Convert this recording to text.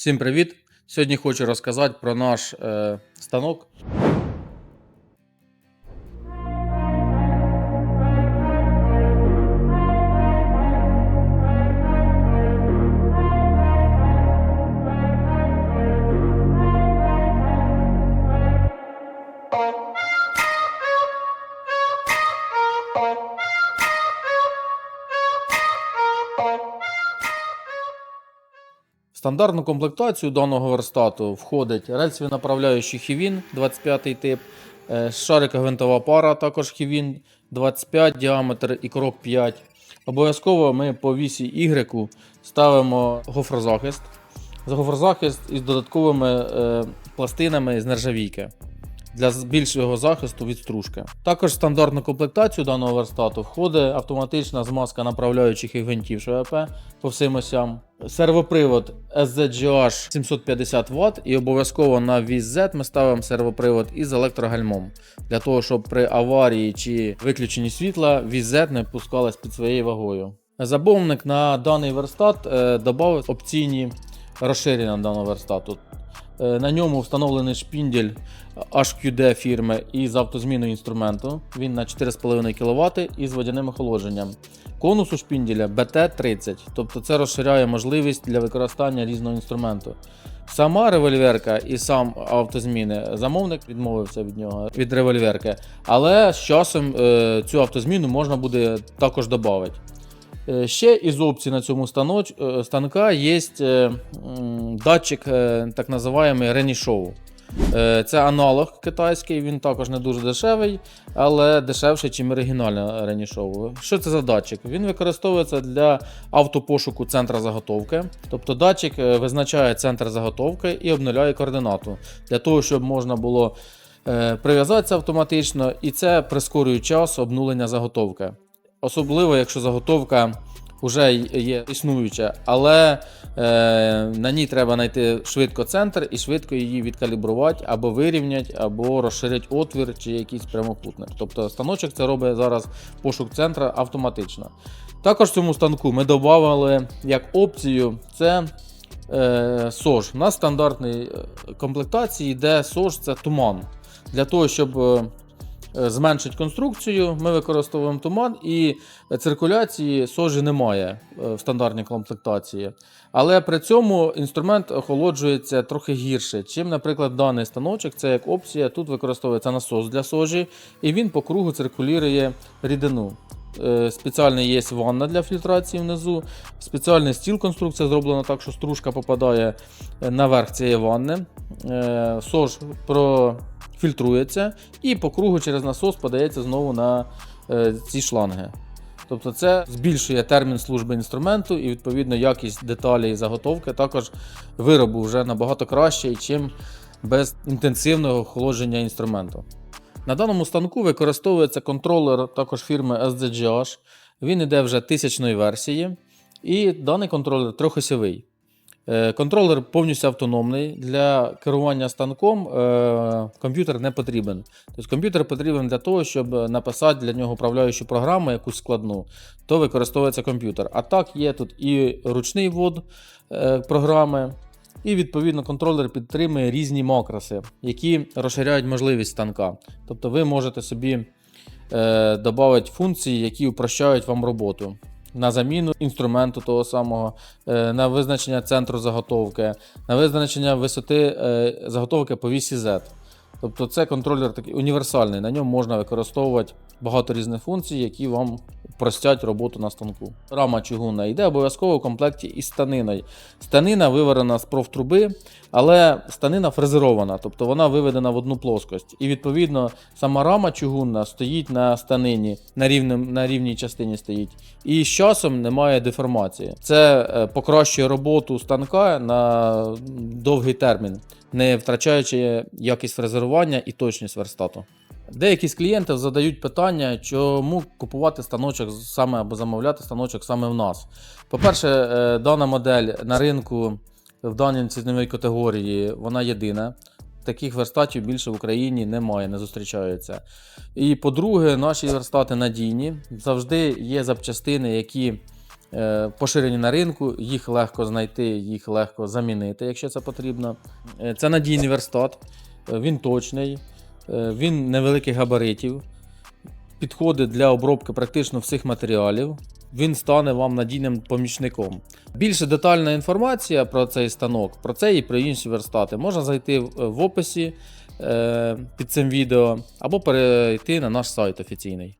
Всім привіт! Сьогодні хочу розказати про наш е, станок. Стандартну комплектацію даного верстату входить рельсові направляючі Хівін 25 тип, е, шарика гвинтова пара, також Хівін 25 діаметр і крок 5. Обов'язково ми по вісі Y ставимо гофрозахист. За Гофрозахист із додатковими е, пластинами з нержавійки для більшого захисту від стружки. Також в стандартну комплектацію даного верстату входить автоматична змазка направляючих і гвинтів ШВП по всім осям. Сервопривод SZGH 750 Вт і обов'язково на віз Z ми ставимо сервопривод із електрогальмом для того, щоб при аварії чи виключенні світла віз не пускалась під своєю вагою. Замовник на даний верстат е, додав опційні розширення даного верстату. Е, На ньому встановлений шпіндель HQD фірми із автозміною інструменту. Він на 4,5 кВт із водяним охолодженням. Конус у шпінделя BT30, тобто це розширяє можливість для використання різного інструменту. Сама револьверка і сам автозміни замовник відмовився від нього від револьверки, але з часом е, цю автозміну можна буде також додати. Е, Ще із опцій на цьому е, станка є е, датчик, так називаємо. Е, Це аналог китайський, він також не дуже дешевий, але дешевший, ніж оригінальний Reni Що це за датчик? Він використовується для автопошуку центра заготовки. Тобто датчик визначає центр заготовки і обнуляє координату для того, щоб можна було прив'язатися автоматично, і це прискорює час обнулення заготовки. Особливо, якщо заготовка вже є існуюча, але е, на ній треба знайти швидко центр і швидко її відкалібрувати або вирівняти, або розширити отвір чи якийсь прямокутник. Тобто станочок це робить зараз пошук центра автоматично. Також цьому станку ми додали як опцію це е, сож. На стандартній е, комплектації йде сож це туман. Для того, щоб е, е, конструкцію, ми використовуємо туман і циркуляції сожі немає е, в стандартній комплектації. Але при цьому інструмент охолоджується трохи гірше, чим, наприклад, даний станочок, це як опція. Тут використовується насос для сожі, і він по кругу циркулює рідину. Е, Спеціальний є ванна для фільтрації внизу. Спеціальний стіл конструкція зроблена так, що стружка попадає е, наверх цієї ванни. Е, Сож профільтрується і по кругу через насос подається знову на ці шланги. Тобто це збільшує термін служби інструменту і відповідно якість деталі і заготовки також виробу вже набагато краще, чим без інтенсивного охолодження інструменту. На даному станку використовується контролер також фірми SDGH. Він іде вже тисячної версії, і даний контролер трьохосьовий. Е, Контролер повністю автономний. Для керування станком е, комп'ютер не потрібен. Тобто комп'ютер потрібен для того, щоб написати для нього управляючу програму, якусь складну, то використовується комп'ютер. А так є тут і ручний ввод е, програми, і відповідно контролер підтримує різні макроси, які розширяють можливість станка. Тобто ви можете собі е, додати функції, які упрощають вам роботу. На заміну інструменту того самого, е, на визначення центру заготовки, на визначення висоти е, заготовки по вісі Z. Тобто це контролер такий універсальний, на ньому можна використовувати багато різних функцій, які вам простять роботу на станку. Рама чугунна йде обов'язково в комплекті із станиною. Станина виварена з профтруби, але станина фрезерована, тобто вона виведена в одну плоскость. І відповідно сама рама чугунна стоїть на станині, на, рівнем, на рівній частині стоїть. І з часом немає деформації. Це е, покращує роботу станка на довгий термін, не втрачаючи якість фрезерування і точність верстату. Деякі з клієнтів задають питання, чому купувати станочок саме або замовляти станочок саме в нас. По-перше, е, дана модель на ринку в даній ціновій категорії вона єдина. Таких верстатів більше в Україні немає, не зустрічаються. І по-друге, наші верстати надійні. Завжди є запчастини, які поширені на ринку, їх легко знайти, їх легко замінити, якщо це потрібно. Е, Це надійний верстат, е, він точний, е, він невеликих габаритів, підходить для обробки практично всіх матеріалів. Він стане вам надійним помічником. Більше детальна інформація про цей станок, про цей і про інші верстати можна зайти в описі е, під цим відео або перейти на наш сайт офіційний.